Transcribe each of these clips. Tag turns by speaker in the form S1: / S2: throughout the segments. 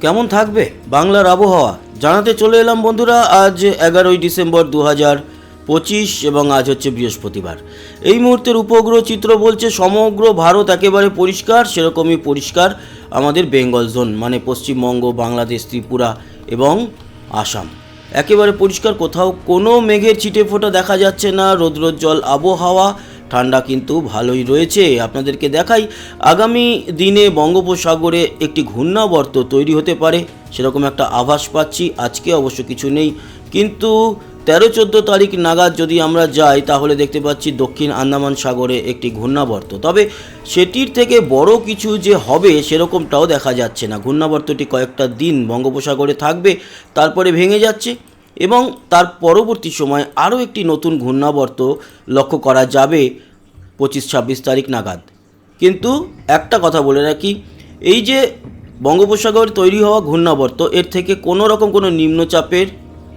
S1: কেমন থাকবে বাংলার আবহাওয়া? জানাতে চলে এলাম বন্ধুরা, আজ এগারোই ডিসেম্বর দু হাজার পঁচিশ এবং আজ হচ্ছে বৃহস্পতিবার। এই মুহূর্তের উপগ্রহ চিত্র বলছে, সমগ্র ভারত একেবারে পরিষ্কার, সেরকমই পরিষ্কার আমাদের বেঙ্গল জোন মানে পশ্চিমবঙ্গ, বাংলাদেশ, ত্রিপুরা এবং আসাম। একেবারে পরিষ্কার, কোথাও কোনো মেঘের ছিটে ফোঁটা দেখা যাচ্ছে না, রৌদ্রোজ্জ্বল আবহাওয়া। ঠান্ডা কিন্তু ভালোই রয়েছে। আপনাদেরকে দেখাই, আগামী দিনে বঙ্গোপসাগরে একটি ঘূর্ণাবর্ত তৈরি হতে পারে, সেরকম একটা আভাস পাচ্ছি, আজকে অবশ্য কিছু নেই। কিন্তু তেরো চোদ্দ তারিখ নাগাদ যদি আমরা যাই, তাহলে দেখতে পাচ্ছি দক্ষিণ আন্দামান সাগরে একটি ঘূর্ণাবর্ত। তবে সেটির থেকে বড় কিছু যে হবে, সেরকমটাও দেখা যাচ্ছে না। ঘূর্ণাবর্তটি কয়েকটা দিন বঙ্গোপসাগরে থাকবে, তারপরে ভেঙে যাচ্ছে। এবং তার পরবর্তী সময় আরও একটি নতুন ঘূর্ণাবর্ত লক্ষ্য করা যাবে পঁচিশ ছাব্বিশ তারিখ নাগাদ। কিন্তু একটা কথা বলে রাখি, এই যে বঙ্গোপসাগরে তৈরি হওয়া ঘূর্ণাবর্ত, এর থেকে কোনো রকম কোনো নিম্নচাপের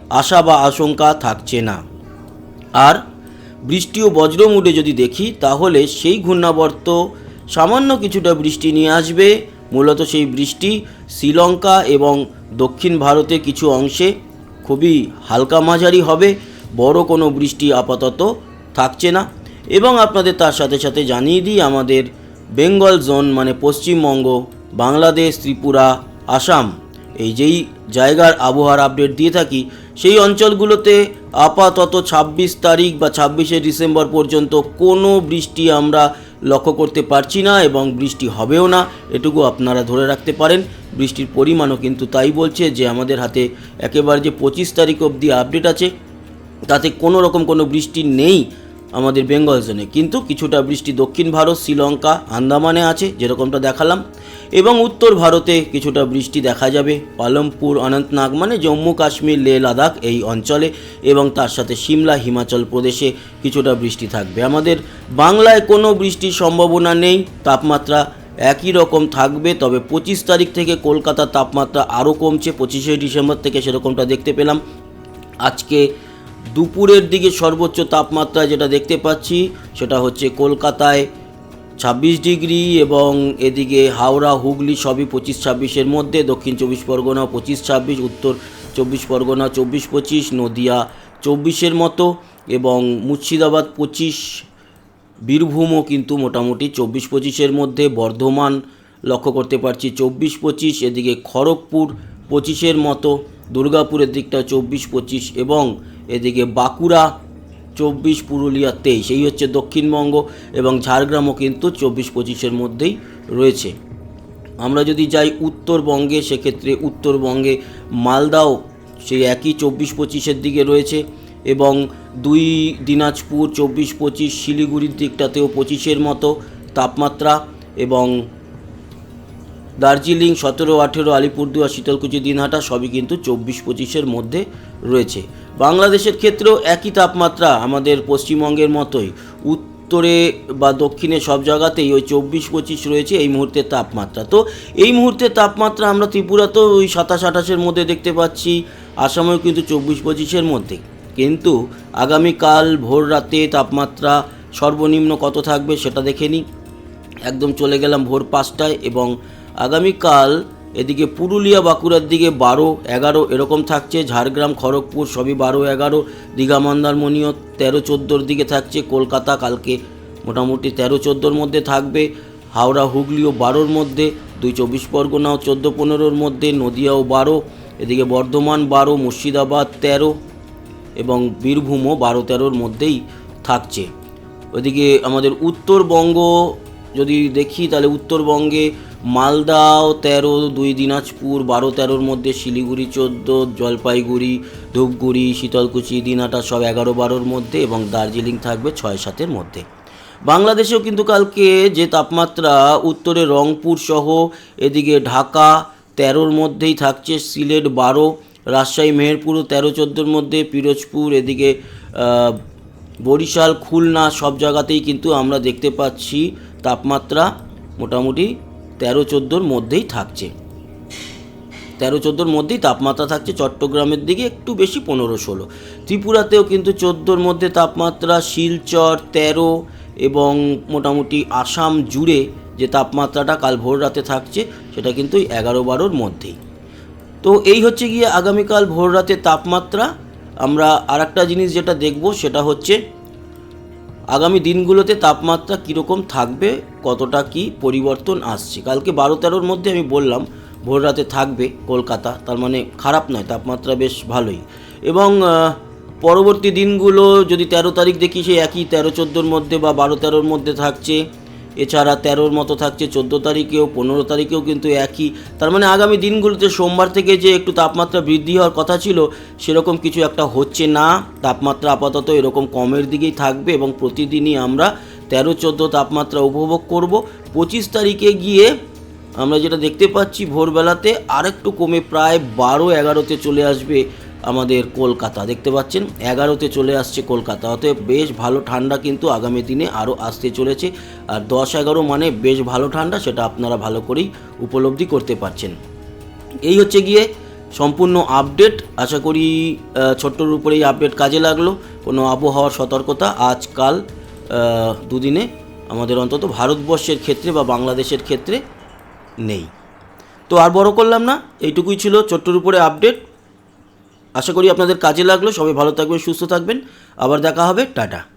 S1: আশা বা আশঙ্কা থাকছে না। আর বৃষ্টি ও বজ্রমুডে যদি দেখি, তাহলে সেই ঘূর্ণাবর্ত সামান্য কিছুটা বৃষ্টি নিয়ে আসবে। মূলত সেই বৃষ্টি শ্রীলঙ্কা এবং দক্ষিণ ভারতের কিছু অংশে খুবই হালকা মাঝারি হবে, বড় কোনো বৃষ্টি আপাতত থাকছে না। এবং আপনাদের তার সাথে সাথে জানিয়ে দিই, আমাদের বেঙ্গল জোন মানে পশ্চিমবঙ্গ, বাংলাদেশ, ত্রিপুরা, আসাম, এই যেই জায়গার আবহাওয়ার আপডেট দিয়ে থাকি, সেই অঞ্চলগুলোতে আপাতত ছাব্বিশ তারিখ বা ছাব্বিশে ডিসেম্বর পর্যন্ত কোনো বৃষ্টি আমরা লক্ষ্য করতে পারছি না এবং বৃষ্টি হবেও না, এটুকু আপনারা ধরে রাখতে পারেন। বৃষ্টির পরিমাণও কিন্তু তাই বলছে যে আমাদের হাতে একেবারে যে পঁচিশ তারিখ অবধি আপডেট আছে, তাতে কোনো রকম কোনো বৃষ্টি নেই। আমাদের বেঙ্গল জোনে। কিন্তু কিছুটা বৃষ্টি দক্ষিণ ভারত, শ্রীলঙ্কা, আন্দামানে আছে, যেরকমটা দেখালাম। এবং উত্তর ভারতে কিছুটা বৃষ্টি দেখা যাবে। পালমপুর, অনন্তনাগ মানে জম্মু কাশ্মীর, লে, লাদাখ এই অঞ্চলে। এবং তার সাথে সিমলা, হিমাচল প্রদেশে কিছুটা বৃষ্টি থাকবে। আমাদের বাংলায় কোনো বৃষ্টির সম্ভাবনা নেই। তাপমাত্রা একই রকম থাকবে। তবে পঁচিশ তারিখ থেকে কলকাতার তাপমাত্রা আরও কমছে। পঁচিশে ডিসেম্বর থেকে সেরকমটা দেখতে পেলাম। আজকে দুপুরের দিকে সর্বোচ্চ তাপমাত্রা যেটা দেখতে পাচ্ছি, সেটা হচ্ছে কলকাতায় ছাব্বিশ ডিগ্রি এবং এদিকে হাওড়া, হুগলি সবই পঁচিশ ছাব্বিশের মধ্যে, দক্ষিণ চব্বিশ পরগনা পঁচিশ ছাব্বিশ, উত্তর চব্বিশ পরগনা চব্বিশ পঁচিশ, নদিয়া চব্বিশের মতো এবং মুর্শিদাবাদ পঁচিশ, বীরভূমও কিন্তু মোটামুটি চব্বিশ পঁচিশের মধ্যে, বর্ধমান লক্ষ্য করতে পারছি চব্বিশ পঁচিশ, এদিকে খড়গপুর পঁচিশের মতো, দুর্গাপুরের দিকটা চব্বিশ পঁচিশ এবং এদিকে বাঁকুড়া, চব্বিশ, পুরুলিয়া তেইশ, এই হচ্ছে দক্ষিণবঙ্গ এবং ঝাড়গ্রামও কিন্তু চব্বিশ পঁচিশের মধ্যেই রয়েছে। আমরা যদি যাই উত্তরবঙ্গে, সেক্ষেত্রে উত্তরবঙ্গে মালদাও সেই একই চব্বিশ পঁচিশের দিকে রয়েছে এবং দুই দিনাজপুর, চব্বিশ পঁচিশ, শিলিগুড়ির দিকটাতেও পঁচিশের মতো তাপমাত্রা এবং দার্জিলিং সতেরো, আঠেরো, আলিপুরদুয়ার, শীতলকুচি, দিনহাটা সবই কিন্তু চব্বিশ পঁচিশের মধ্যে রয়েছে। বাংলাদেশের ক্ষেত্রেও একই তাপমাত্রা আমাদের পশ্চিমবঙ্গের মতোই। উত্তরে বা দক্ষিণে সব জায়গাতেই ওই চব্বিশ পঁচিশ রয়েছে এই মুহূর্তে তাপমাত্রা। তো এই মুহূর্তে তাপমাত্রা আমরা ত্রিপুরাতেও ওই সাতাশ, আঠাশের মধ্যে দেখতে পাচ্ছি, আসামেও কিন্তু চব্বিশ পঁচিশের মধ্যে। কিন্তু আগামীকাল ভোর রাতে তাপমাত্রা সর্বনিম্ন কত থাকবে সেটা দেখে নিই। একদম চলে গেলাম ভোর পাঁচটায় এবং আগামীকাল এদিকে পুরুলিয়া বাঁকুড়ার দিকে বারো, এগারো এরকম থাকছে। ঝাড়গ্রাম, খড়গপুর সবই বারো, এগারো। দীঘা, মন্দারমণিও তেরো, চোদ্দোর দিকে থাকছে। কলকাতা কালকে মোটামুটি তেরো, চোদ্দোর মধ্যে থাকবে। হাওড়া, হুগলিও বারোর মধ্যে। দুই, চব্বিশ পরগনাও চোদ্দ, পনেরোর মধ্যে। নদিয়াও বারো। এদিকে বর্ধমান বারো, মুর্শিদাবাদ তেরো এবং বীরভূমও বারো, তেরোর মধ্যেই থাকছে। ওইদিকে আমাদের উত্তরবঙ্গ যদি দেখি তাহলে উত্তরবঙ্গে মালদাও তেরো, দুই দিনাজপুর, বারো তেরোর মধ্যে শিলিগুড়ি চোদ্দ, জলপাইগুড়ি, ধূপগুড়ি, শীতলকুচি দিনাটা সব এগারো বারোর মধ্যে এবং দার্জিলিং থাকবে ছয় সাতের মধ্যে। বাংলাদেশেও কিন্তু কালকে যে তাপমাত্রা উত্তরে রংপুর সহ এদিকে ঢাকা তেরোর মধ্যেই থাকছে, সিলেট বারো, রাজশাহী মেহেরপুরও তেরো চোদ্দোর মধ্যে, পিরোজপুর এদিকে বরিশাল, খুলনা সব জায়গাতেই কিন্তু আমরা দেখতে পাচ্ছি তাপমাত্রা মোটামুটি তেরো চোদ্দোর মধ্যেই থাকছে। তেরো চোদ্দোর মধ্যেই তাপমাত্রা থাকছে চট্টগ্রামের দিকে একটু বেশি পনেরো ষোলো। ত্রিপুরাতেও কিন্তু চোদ্দোর মধ্যে তাপমাত্রা শিলচর তেরো এবং মোটামুটি আসাম জুড়ে যে তাপমাত্রাটা কাল ভোর রাতে থাকছে সেটা কিন্তু এগারো বারোর মধ্যেই। তো এই হচ্ছে গিয়ে আগামীকাল ভোর রাতের তাপমাত্রা। আমরা আর জিনিস যেটা দেখব সেটা হচ্ছে আগামী দিনগুলোতে তাপমাত্রা কীরকম থাকবে, কতটা কি পরিবর্তন আসছে? কালকে বারো তেরোর মধ্যে আমি বললাম ভোর রাতে থাকবে কলকাতা, তার মানে খারাপ নয়, তাপমাত্রা বেশ ভালোই। এবং পরবর্তী দিনগুলো যদি তেরো তারিখ দেখি, সেই একই তেরো চোদ্দোর মধ্যে বা বারো তেরোর মধ্যে থাকছে এছাড়া তেরোর মতো থাকছে, চোদ্দ তারিখেও, পনেরো তারিখেও কিন্তু একই। তার মানে আগামী দিনগুলোতে সোমবার থেকে যে একটু তাপমাত্রা বৃদ্ধি হওয়ার কথা ছিল, সেরকম কিছু একটা হচ্ছে না। তাপমাত্রা আপাতত এরকম কমের দিকেই থাকবে এবং প্রতিদিনই আমরা তেরো, চোদ্দ তাপমাত্রা উপভোগ করব। পঁচিশ তারিখে গিয়ে আমরা যেটা দেখতে পাচ্ছি, ভোরবেলাতে আরেকটু কমে প্রায় বারো, এগারোতে চলে আসবে আমাদের কলকাতা। দেখতে পাচ্ছেন, এগারোতে চলে আসছে কলকাতা। অতএব বেশ ভালো ঠান্ডা কিন্তু আগামী দিনে আরও আসতে চলেছে। আর দশ এগারো মানে বেশ ভালো ঠান্ডা, সেটা আপনারা ভালো করেই উপলব্ধি করতে পারছেন। এই হচ্ছে গিয়ে সম্পূর্ণ আপডেট। আশা করি ছোট্টর উপরে এই আপডেট কাজে লাগল। কোনো আবহাওয়ার সতর্কতা আজকাল দুদিনে আমাদের অন্তত ভারতবর্ষের ক্ষেত্রে বা বাংলাদেশের ক্ষেত্রে নেই। তো আর বড় করলাম না, এইটুকুই ছিল ছোট্টর উপরে আপডেট। আশা করি আপনাদের কাজে লাগল। সবাই ভালো থাকবেন সুস্থ থাকবেন। আবার দেখা হবে। টাটা।